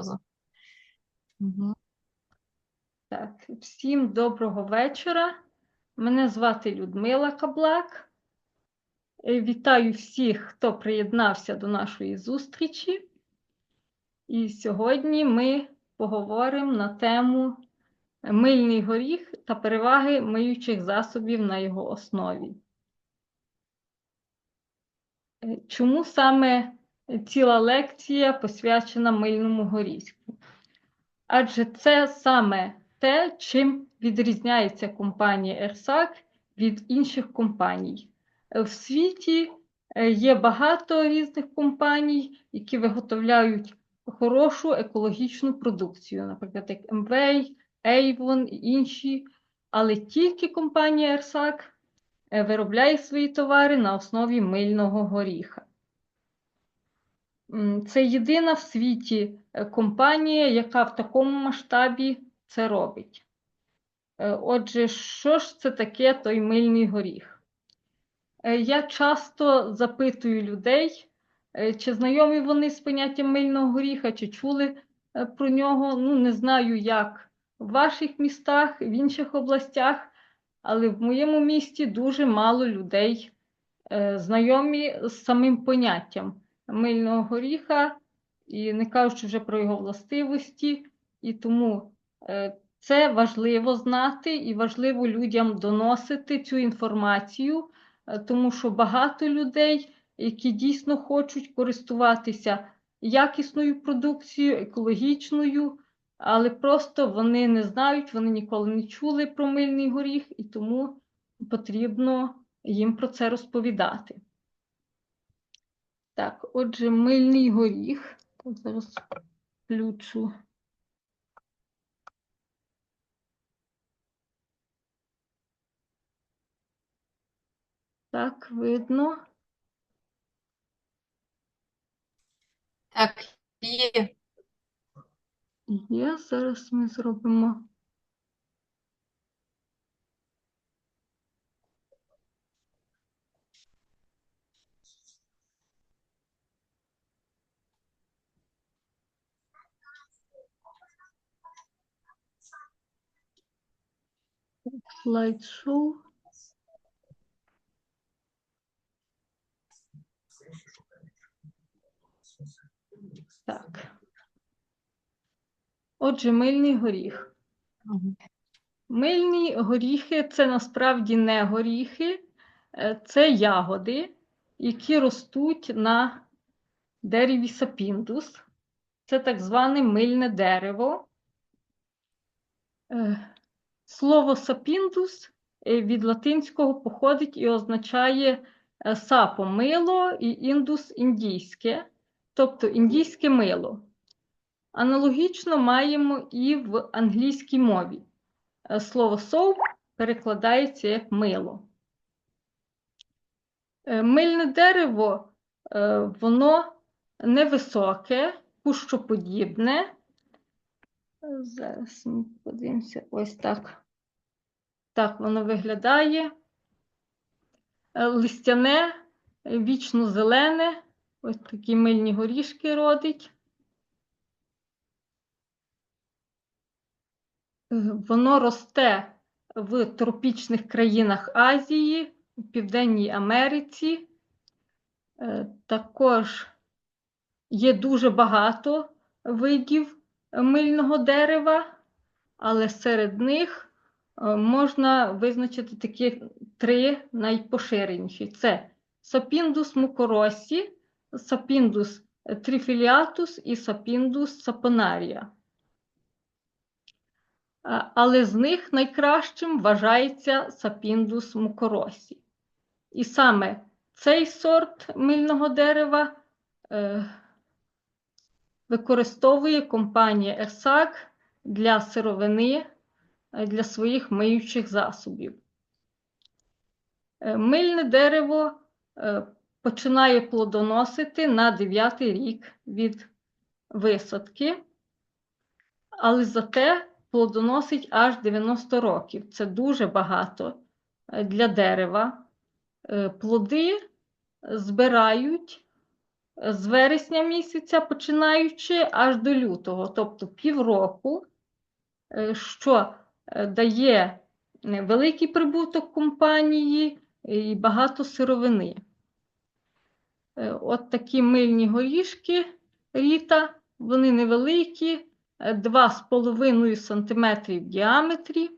одразу. Мгм. Так, всім доброго вечора. Мене звати Людмила Каблак. Е, Вітаю всіх, хто приєднався до нашої зустрічі. І сьогодні ми поговоримо на тему мильний горіх та переваги миючих засобів на його основі. Е, Чому саме ціла лекція посвячена мильному горіху? Адже це саме те, чим відрізняється компанія ERSAC від інших компаній. В світі е, є багато різних компаній, які виготовляють хорошу екологічну продукцію, наприклад, як Amway, Avon і інші. Але тільки компанія ERSAC е, виробляє свої товари на основі мильного горіха. Це єдина в світі е, компанія, яка в такому масштабі це робить. Е, Отже, що ж це таке той мильний горіх? Е, Я часто запитую людей, чи знайомі вони з поняттям мильного горіха, чи чули про нього. Ну, не знаю, як в ваших містах, в інших областях, але в моєму місті дуже мало людей знайомі з самим поняттям мильного горіха, і не кажучи вже про його властивості, і тому е, це важливо знати і важливо людям доносити цю інформацію, е, тому що багато людей, які дійсно хочуть користуватися якісною продукцією, екологічною, але просто вони не знають, вони ніколи не чули про мильний горіх, і тому потрібно їм про це розповідати. Так, отже, мильний горіх. Так, зараз включу. Так, видно. Так, є. Є, зараз ми зробимо. Слайд-шоу. Так. Отже, мильний горіх. Мильні горіхи це насправді не горіхи, е, це ягоди, які ростуть на дереві сапіндус. Це так зване мильне дерево. Слово сапіндус е, від латинського походить і означає е, сапо мило і індус індійське, тобто індійське мило. Аналогічно маємо і в англійській мові. Е, Слово soap перекладається як мило. Мильне дерево, воно невисоке, кущоподібне. Зараз ми подивимося, ось так. Так воно виглядає. Е, Листяне, вічно зелене, ось такі мильні горішки родить. Воно росте в тропічних країнах Азії, у Південній Америці. Е, Також є дуже багато видів мильного дерева, але серед них можна визначити такі три найпоширеніші: це Сапіндус мукоросі, Сапіндус трифіліатус і Сапіндус сапонарія. Але з них найкращим вважається Сапіндус мукоросі. І саме цей сорт мильного дерева е, використовує компанія ERSAC для сировини е, для своїх миючих засобів. Е, Мильне дерево е, починає плодоносити на 9 рік від висадки, але зате плодоносить аж 90 років. Це дуже багато е, для дерева. Е, Плоди збирають з вересня місяця, починаючи аж до лютого, тобто півроку, е, що е, дає е, великий прибуток компанії і багато сировини. Е, От такі мильні горішки Ріта, вони невеликі, е, 2,5 см в діаметрі.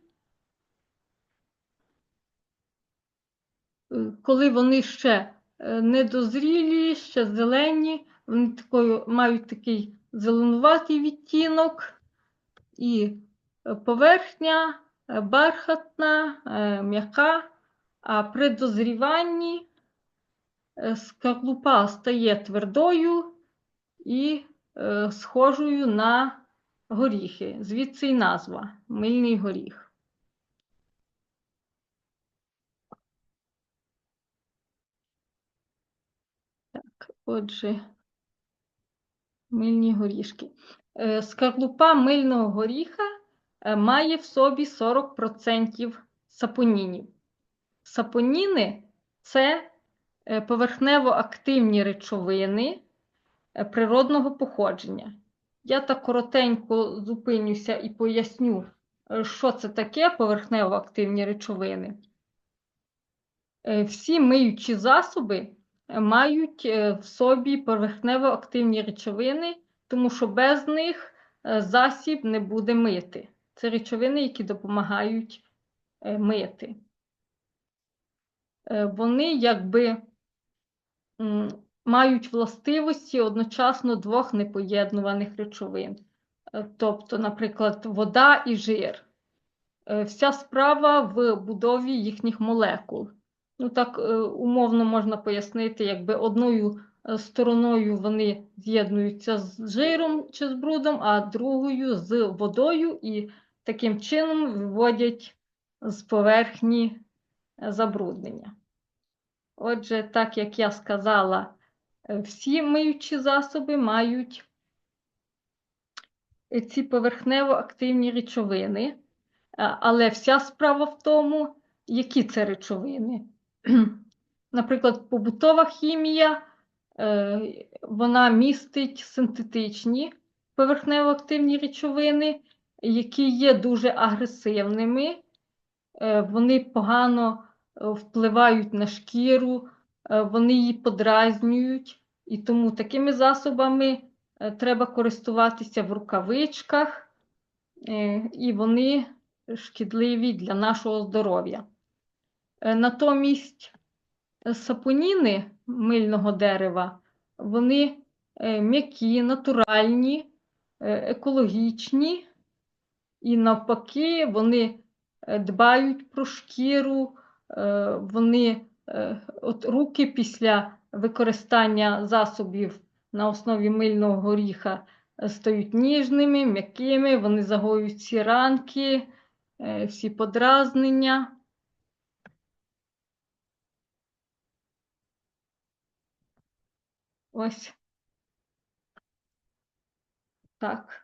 Е, Коли вони ще е, недозрілі, ще зелені, вони такою, мають такий зеленуватий відтінок, і е, поверхня е, бархатна, е, м'яка, а при дозріванні е, скорлупа стає твердою і е, схожою на горіхи. Звідси й назва мильний горіх. Отже, мильні горішки. Е, Скорлупа мильного горіха е, має в собі 40% сапонінів. Сапоніни це е, поверхнево-активні речовини е, природного походження. Я так коротенько зупинюся і поясню, е, що це таке поверхнево-активні речовини. Е, Всі миючі засоби е, мають е, в собі поверхнево-активні речовини, тому що без них е, засіб не буде мити. Це речовини, які допомагають е, мити. Е, Вони якби мають властивості одночасно двох непоєднуваних речовин. Е, Тобто, наприклад, вода і жир. Вся справа в будові їхніх молекул. Ну, так умовно можна пояснити, якби одною стороною вони з'єднуються з жиром чи з брудом, а другою з водою, і таким чином виводять з поверхні е, забруднення. Отже, так як я сказала, е, всі миючі засоби мають е, ці поверхнево-активні речовини, але вся справа в тому, які це речовини. Наприклад, побутова хімія, вона містить синтетичні поверхнево-активні речовини, які є дуже агресивними, е, вони погано е, впливають на шкіру, е, вони її подразнюють, і тому такими засобами треба користуватися в рукавичках, і вони шкідливі для нашого здоров'я. Натомість сапоніни мильного дерева, вони м'які, натуральні, екологічні, і навпаки, вони е, дбають про шкіру, е, вони е, от руки після використання засобів на основі мильного горіха стають ніжними, м'якими, вони загоюють всі ранки, всі подразнення. Ось так.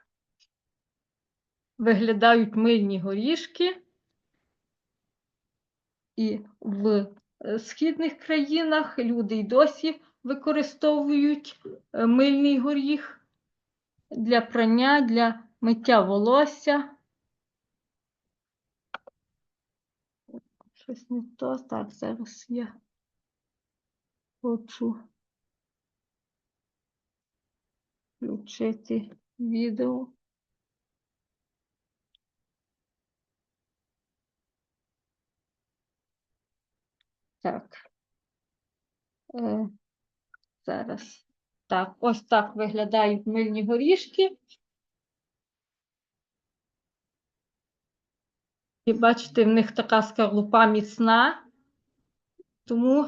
Виглядають мильні горішки. І в е, східних країнах люди й досі використовують е, мильний горіх для прання, для миття волосся. Щось не то. Так, зараз я хочу включити відео. Так. Е, зараз. Так, ось так виглядають мильні горішки. І бачите, в них така скорлупа міцна, тому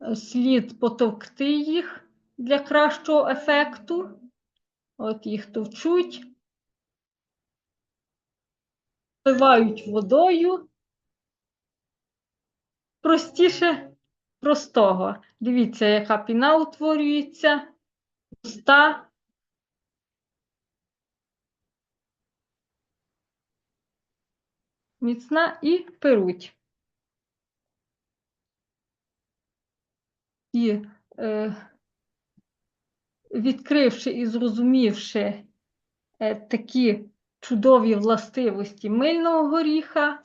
е, слід потовкти їх для кращого ефекту. От їх товчуть, вливають водою. Простіше простого. Дивіться, яка піна утворюється, густа. Міцна і перуть. І е, відкривши і зрозумівши е, такі чудові властивості мильного горіха,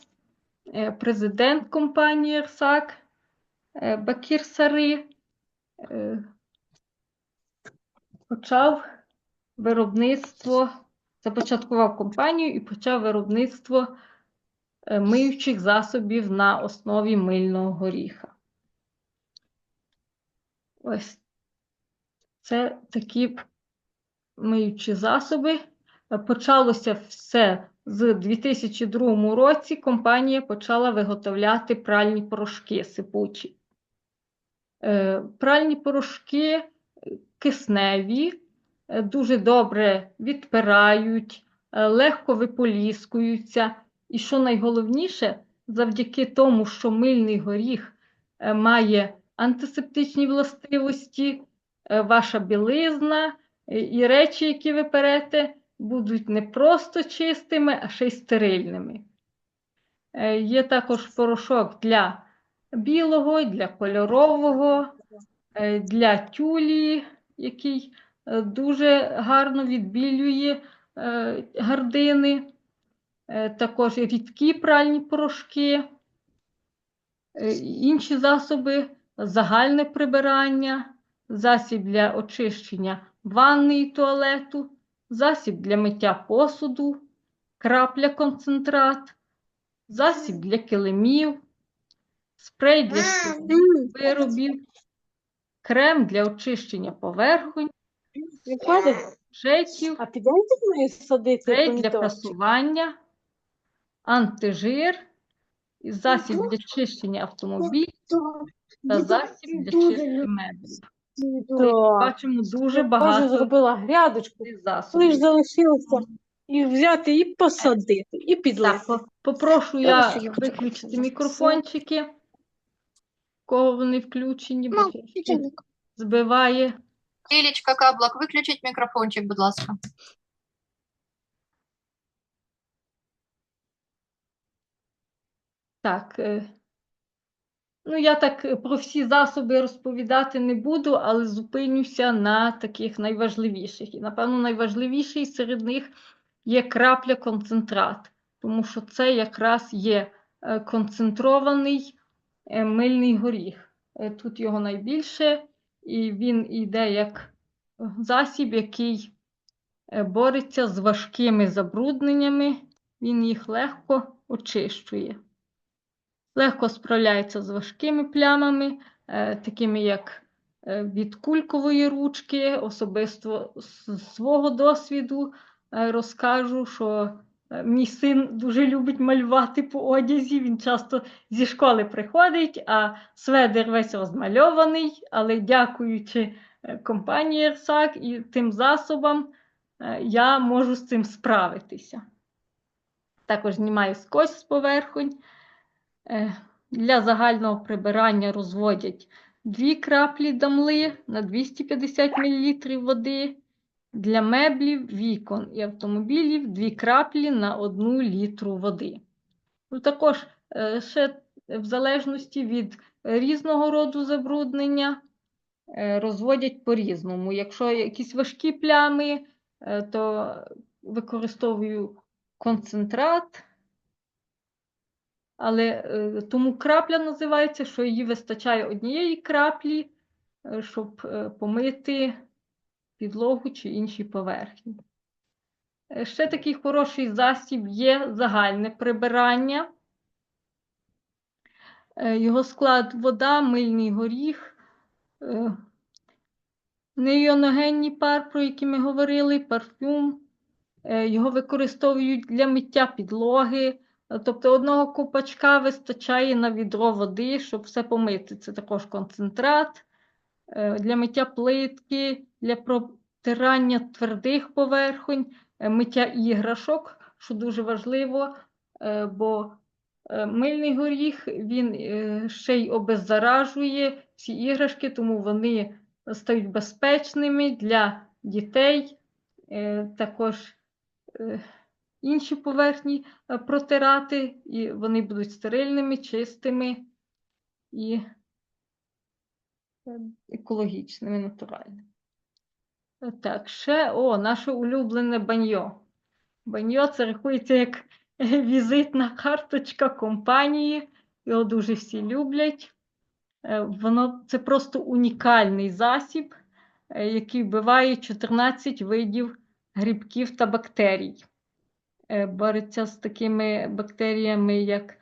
президент компанії «Ерсак» е, Бакір Сари е, почав виробництво, започаткував компанію і почав виробництво е, миючих засобів на основі мильного горіха. Ось це такі миючі засоби. Е, Почалося все з 2002 році. Компанія почала виготовляти пральні порошки сипучі. Е, Пральні порошки е, кисневі, е, дуже добре відпирають, легко виполіскуються. І що найголовніше, завдяки тому, що мильний горіх має антисептичні властивості, ваша білизна і речі, які ви перете, будуть не просто чистими, а ще й стерильними. Е, Є також порошок для білого, для кольорового, е, для тюлі, який е, дуже гарно відбілює гардини. Також рідкі пральні порошки, інші засоби, загальне прибирання, засіб для очищення ванни і туалету, засіб для миття посуду, крапля концентрат, засіб для килимів, спрей для виробів, крем для очищення поверхонь, садити спрей для прасування, антижир, засіб для чищення автомобілів та засіб для чистки меблів. Бачимо дуже багато зробила грядочку. Лиш залишилося і взяти, і посадити, і підлити. по- попрошу я виключити мікрофончики, кого вони включені, бо збиває. Лілічка Каблак, виключіть мікрофончик, будь ласка. Так. Ну, я так е, про всі засоби розповідати не буду, але зупинюся на таких найважливіших. І, напевно, найважливіший серед них є крапля концентрат, тому що це якраз є е, концентрований е, мильний горіх. Тут його найбільше, і він йде як засіб, який бореться з важкими забрудненнями, він їх легко очищує легко справляється з важкими плямами, е, такими як е, від кулькової ручки. Особисто з свого досвіду е, розкажу, що мій син дуже любить малювати по одязі. Він часто зі школи приходить, а сведер весь розмальований, але дякуючи компанії Ерсак і тим засобам, я можу з цим справитися. Також знімаю скотч з поверхонь. Е, Для загального прибирання розводять 2 краплі дамли на 250 мл води. Для меблів, вікон і автомобілів 2 краплі на 1 літру води. Ну, також е, ще в залежності від різного роду забруднення е, розводять по-різному. Якщо якісь важкі плями, то використовую концентрат. Але е, тому крапля називається, що її вистачає однієї краплі, е, щоб е, помити підлогу чи інші поверхні. Ще такий хороший засіб є загальне прибирання. Його склад вода, мильний горіх, неіоногенний пар, про який ми говорили, парфюм. Його використовують для миття підлоги. Тобто одного купачка вистачає на відро води, щоб все помити. Це також концентрат е, для миття плитки, для протирання твердих поверхонь, е, миття іграшок, що дуже важливо, е, бо мильний горіх він ще й обеззаражує ці іграшки, тому вони стають безпечними для дітей. Також інші поверхні е, протирати, і вони будуть стерильними, чистими і е, екологічними, натуральними. Так, ще о, наше улюблене баньо. Баньо це рахується як е, візитна карточка компанії. Його дуже всі люблять. Е, Воно це просто унікальний засіб, е, який вбиває 14 видів грибків та бактерій. Е, Бореться з такими бактеріями, як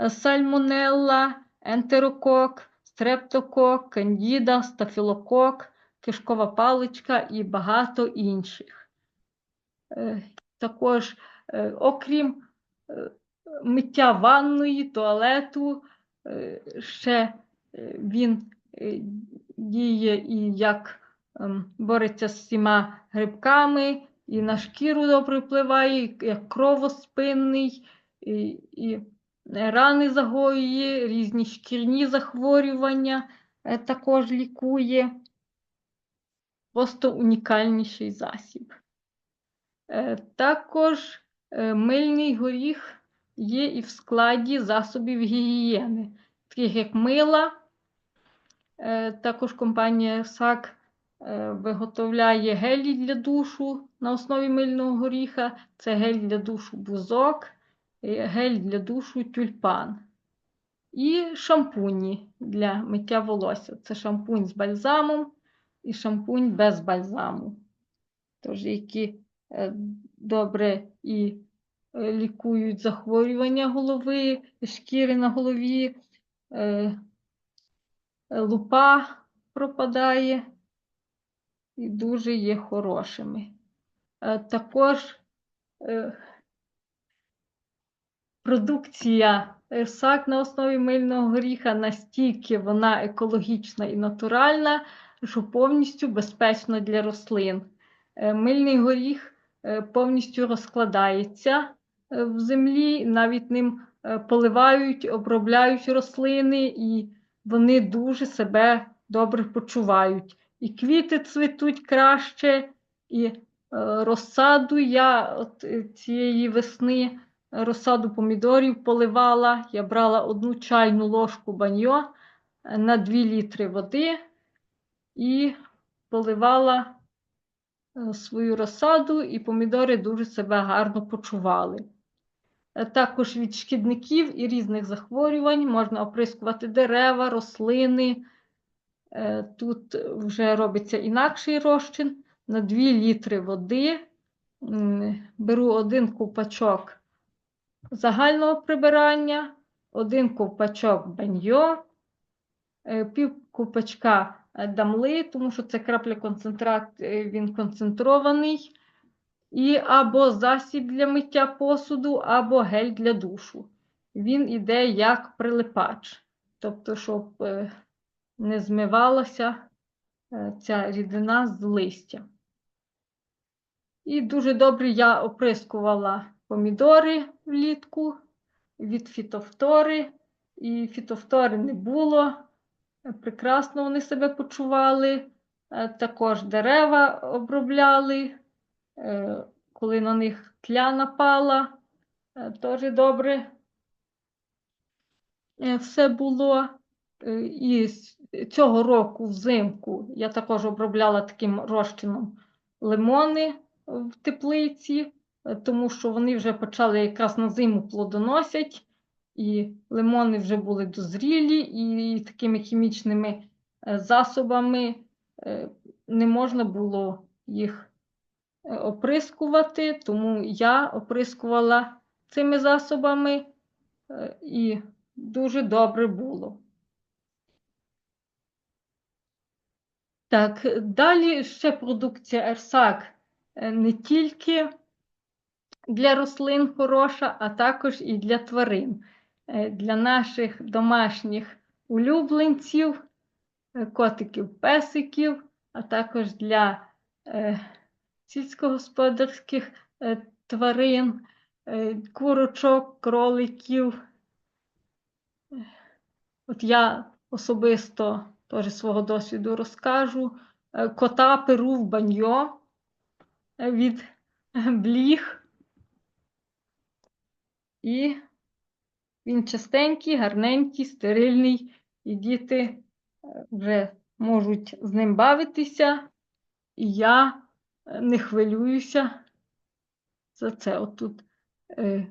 е, сальмонелла, ентерокок, стрептокок, кандіда, стафілокок, кишкова паличка і багато інших. Е, Також, окрім миття ванної, туалету, ще він діє і як ем, бореться з всіма грибками, і на шкіру добре впливає, і як кровоспинний, і, і рани загоює, різні шкірні захворювання е, також лікує. Просто унікальніший засіб. Е, Також е, мильний горіх є і в складі засобів гігієни, таких як мила. Е, Також компанія САК е, виготовляє гелі для душу на основі мильного горіха. Це гель для душу бузок, е, гель для душу тюльпан. І шампуні для миття волосся. Це шампунь з бальзамом і шампунь без бальзаму. Тож, які е, добре і е, лікують захворювання голови, шкіри на голові, е, е, лупа пропадає і дуже є хорошими. Е, Також е, продукція САК на основі мильного горіха настільки вона екологічна і натуральна, що повністю безпечна для рослин. Е, Мильний горіх е, повністю розкладається е, в землі, навіть ним е, поливають, обробляють рослини, і вони дуже себе добре почувають. І квіти цвітуть краще, і е, розсаду я от е, цієї весни розсаду помідорів поливала. Я брала одну чайну ложку баньо е, на 2 літри води і поливала е, свою розсаду, і помідори дуже себе гарно почували. Е, Також від шкідників і різних захворювань можна оприскувати дерева, рослини. Е, Тут вже робиться інакший розчин. На 2 літри води беру один ковпачок загального прибирання, один ковпачок баньо, е, пів ковпачка е, дамли, тому що це крапля концентрат, він концентрований, і або засіб для миття посуду, або гель для душу. Він іде як прилипач, тобто, щоб не змивалася е, ця рідина з листя. І дуже добре я оприскувала помідори влітку від фітофтори, і фітофтори не було. Прекрасно вони себе почували. Е, Також дерева обробляли, е, коли на них тля напала, теж добре все було. Е, І цього року взимку я також обробляла таким розчином лимони в теплиці, е, тому що вони вже почали якраз на зиму плодоносять, і лимони вже були дозрілі, і такими хімічними е, засобами е, не можна було їх е, оприскувати, тому я оприскувала цими засобами, е, і дуже добре було. Так, далі ще продукція ЕРСАК е, не тільки для рослин хороша, а також і для тварин, Е, для наших домашніх улюбленців, е, котиків, песиків, а також для сільськогосподарських тварин, курочок, кроликів. От я особисто теж свого досвіду розкажу. Е, Кота перу в баньо е, від е, бліг. І він чистенький, гарненький, стерильний, і діти вже можуть з ним бавитися і я не хвилююся за це. Отут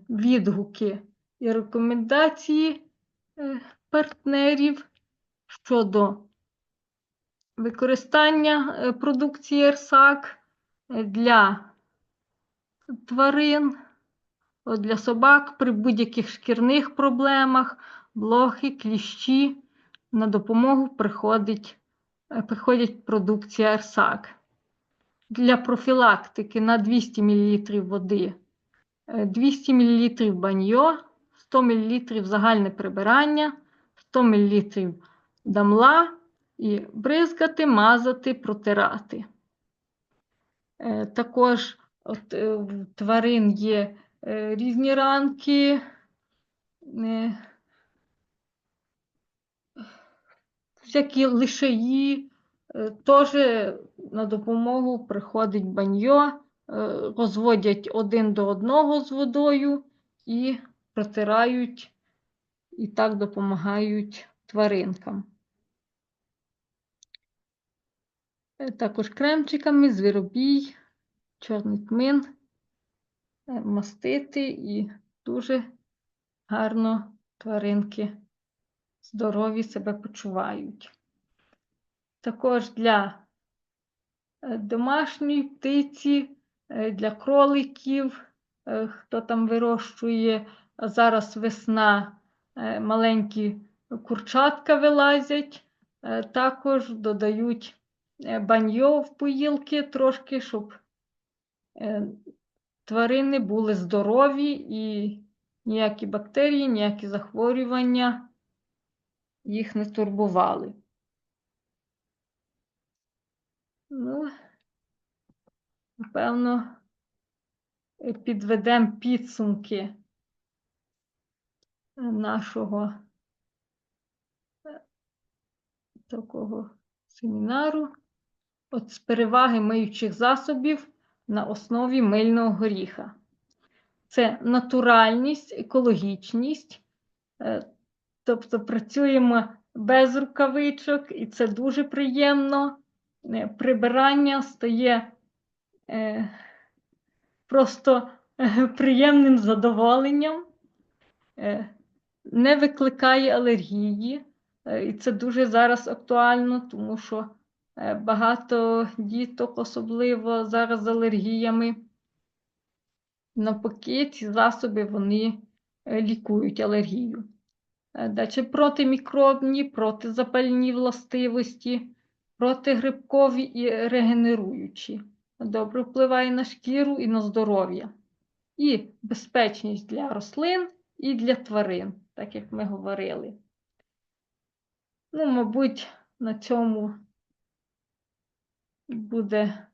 відгуки і рекомендації партнерів щодо використання е, продукції ЕРСАК е, для тварин, для собак при будь-яких шкірних проблемах, блохи, кліщі. На допомогу приходить, е, приходять продукція ЕРСАК. Для профілактики на 200 мл води е, 200 мл баньо, 100 мл загальне прибирання, 100 мл дамла і бризкати, мазати, протирати. Е, Також от, е, в тварин є е, різні ранки. е, Всякі лишаї, е, теж на допомогу приходить баньо, е, розводять один до одного з водою і протирають, і так допомагають тваринкам. Е, Також кремчиками, звіробій, чорний тмин, е, мастити і дуже гарно тваринки здорові себе почувають. Також для е, домашньої птиці, е, для кроликів, е, хто там вирощує, зараз весна, е, маленькі курчатка вилазять, е, також додають е, баньо в поїлки трошки, щоб е, тварини були здорові і ніякі бактерії, ніякі захворювання їх не турбували. Ну, напевно, е, підведемо підсумки е, нашого е, такого семінару. От з переваги миючих засобів на основі мильного горіха. Це натуральність, екологічність. е, Тобто працюємо без рукавичок, і це дуже приємно. Е, Прибирання стає е, просто приємним задоволенням, не викликає алергії. І це дуже зараз актуально, тому що багато діток, особливо зараз з алергіями. Навпаки, ці засоби вони е, лікують алергію. Е, Далі протимікробні, протизапальні властивості, протигрибкові і регенеруючі. Добре впливає на шкіру і на здоров'я. І безпечність для рослин і для тварин, так як ми говорили. Ну, мабуть, на цьому буде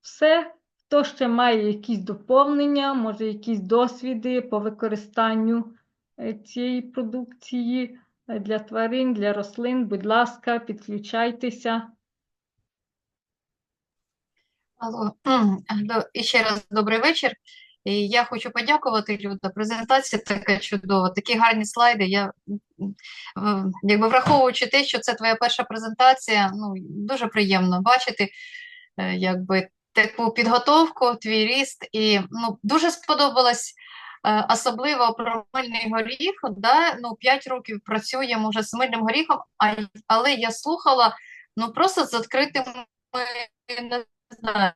все. Хто ще має якісь доповнення, може якісь досвіди по використанню е, цієї продукції е, для тварин, для рослин, будь ласка, підключайтеся. Алло. І ще раз добрий вечір. І я хочу подякувати, Люда. Презентація така чудова, такі гарні слайди. Я якби враховуючи те, що це твоя перша презентація, ну дуже приємно бачити, е, якби таку підготовку, твій ріст. І ну дуже сподобалось. е, Особливо про мильний горіх, да, ну 5 років працюємо вже з мильним горіхом, а, але я слухала ну просто з відкритим не знаю,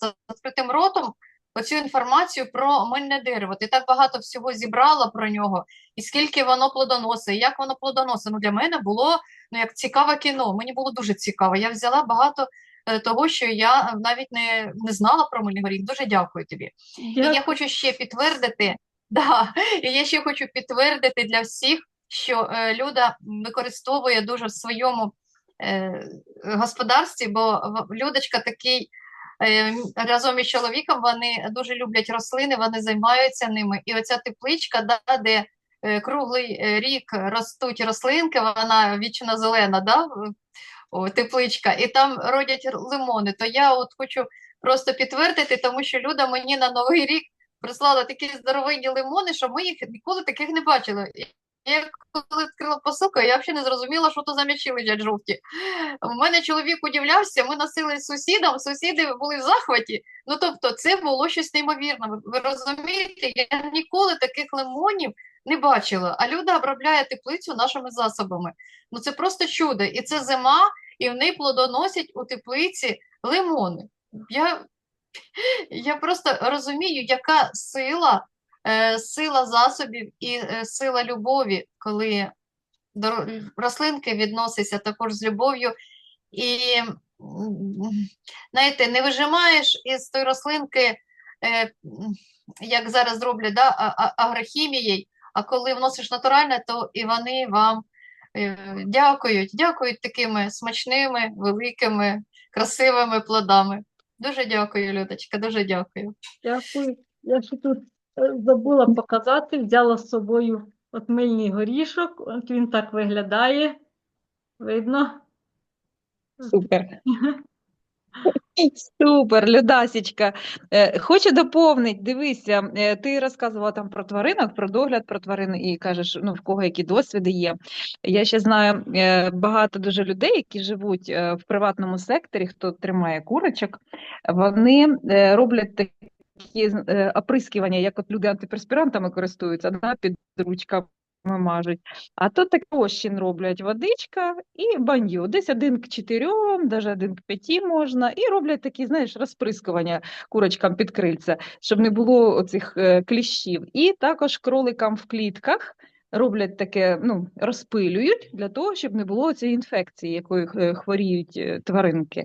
з відкритим ротом оцю інформацію про мильне дерево. Ти так багато всього зібрала про нього, і скільки воно плодоносить, і як воно плодоносить. Ну, для мене було ну, як цікаве кіно. Мені було дуже цікаво. Я взяла багато е, того, що я навіть не, не знала про мильний горіх. Дуже дякую тобі. І я хочу ще підтвердити, да, і я ще хочу підтвердити для всіх, що е, Люда використовує дуже в своєму е, господарстві, бо Людочка такий разом із чоловіком вони дуже люблять рослини, вони займаються ними. І оця тепличка, да, де е, круглий е, рік ростуть рослинки, вона вічно зелена, да, о, тепличка, і там родять лимони. То я от хочу просто підтвердити, тому що Люда мені на Новий рік прислала такі здоровенні лимони, що ми їх ніколи таких не бачили. Я коли відкрила посилку, я взагалі не зрозуміла, що то за м'ячі лежать жовті. У мене чоловік удивлявся, ми носили з сусідом, сусіди були в захваті. Ну, тобто, це було щось неймовірне. Ви, розумієте, я ніколи таких лимонів не бачила. А Люда обробляє теплицю нашими засобами. Ну, це просто чудо. І це зима, і в неї плодоносять у теплиці лимони. Я, я просто розумію, яка сила, сила засобів і е, сила любові, коли до рослинки відносяться також з любов'ю. І, знаєте, не вижимаєш із тої рослинки, е, як зараз роблять, да, агрохімією, а коли вносиш натуральне, то і вони вам е, дякують, дякують такими смачними, великими, красивими плодами. Дуже дякую, Людочка, дуже дякую. Дякую. Я ще тут е, забула показати, взяла з собою от мильний горішок. От він так виглядає. Видно? Супер. Супер, Людасічка. Е, Хочу доповнити, дивися, е, ти розказувала там про тваринок, про догляд про тварин і кажеш, ну, в кого які досвіди є. Я ще знаю е, багато дуже людей, які живуть е, в приватному секторі, хто тримає курочок, вони е, роблять такі е, оприскування, як от люди антиперспірантами користуються, да, під ручками мажуть. А то так розчин роблять водичка і баню. Десь один к чотирьом, навіть один к п'яті можна. І роблять такі, знаєш, розприскування курочкам під крильця, щоб не було оцих е, кліщів. І також кроликам в клітках роблять таке, ну, розпилюють для того, щоб не було цієї інфекції, якою е, хворіють е, тваринки.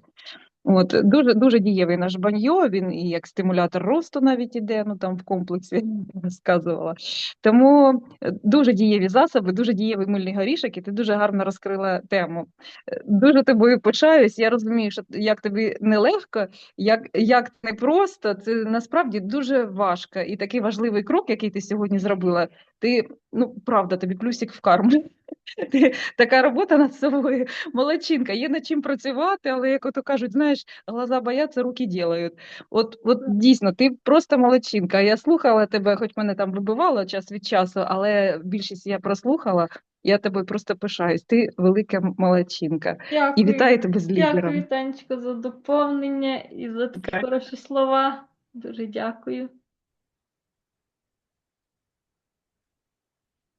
От, дуже, дуже дієвий наш баньйо, він і як стимулятор росту навіть іде, ну там в комплексі розказувала. Тому е, дуже дієві засоби, дуже дієвий мильний горішок, і ти дуже гарно розкрила тему. Е, Дуже тобою пишаюсь. Я розумію, що як тобі нелегко, як, як непросто, це насправді дуже важко. І такий важливий крок, який ти сьогодні зробила, ти, ну, правда, тобі плюсик в карму. Ти, така робота над собою. Молодчинка, є над чим працювати, але як ото кажуть, знаєш, глаза бояться, руки ділають. От, от дійсно, ти просто молодчинка. Я слухала тебе, хоч мене там вибивало час від часу, але більшість я прослухала. Я тобою просто пишаюсь. Ти велика молодчинка. І вітаю тебе з лідером. Дякую, Танечко, за доповнення і за такі Так. хороші слова. Дуже дякую.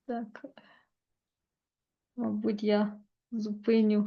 Так. Мабуть, я зупиню.